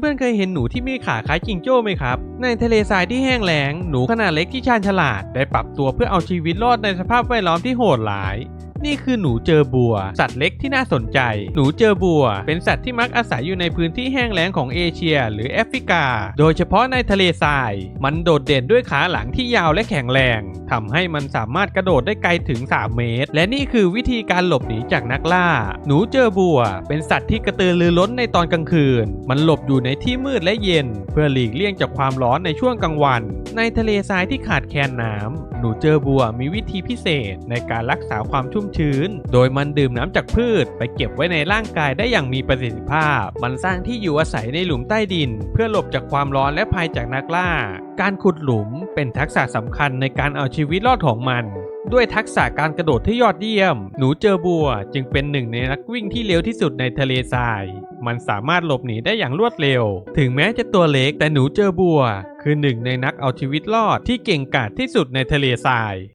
เพื่อนๆเคยเห็นหนูที่มีขาคล้ายจิงโจ้ไหมครับ ในทะเลทรายที่แห้งแล้ง หนูขนาดเล็กที่ชาญฉลาด ได้ปรับตัวเพื่อเอาชีวิตรอดในสภาพแวดล้อมที่โหดร้าย นี่คือหนูเจอบัว สัตว์เล็กที่น่าสนใจ หนูเจอบัว เป็นสัตว์ที่มักอาศัยอยู่ในพื้นที่แห้งแล้งของเอเชีย หรือแอฟริกา โดยเฉพาะในทะเลทราย มันโดดเด่นด้วยขาหลังที่ยาวและแข็งแรงทำให้มันสามารถกระโดดได้ไกลถึง 3 เมตร และนี่คือวิธีการหลบหนีจากนักล่า หนูเจอบัว เป็นสัตว์ที่กระตือรือร้นในตอนกลางคืน มันหลบอยู่ในที่มืดและเย็น เพื่อหลีกเลี่ยงจากความร้อนในช่วงกลางวัน ในทะเลทรายที่ขาดแคลนน้ำหนูเจอบัวมีวิธีพิเศษในการรักษาความชุ่มชื้น โดยมันดื่มน้ำจากพืช ไปเก็บไว้ในร่างกายได้อย่างมีประสิทธิภาพ มันสร้างที่อยู่อาศัยในหลุมใต้ดิน เพื่อหลบจากความร้อนและภัยจากนักล่า การขุดหลุมเป็นทักษะสำคัญในการเอาชีวิตรอดของมันด้วยทักษะการกระโดดที่ยอดเยี่ยม หนูเจอบัว จึงเป็นหนึ่งในนักวิ่งที่เร็วที่สุดในทะเลทราย มันสามารถหลบหนีได้อย่างรวดเร็ว ถึงแม้จะตัวเล็กแต่หนูเจอบัว คือหนึ่งในนักเอาชีวิตรอดที่เก่งกาจที่สุดในทะเลทราย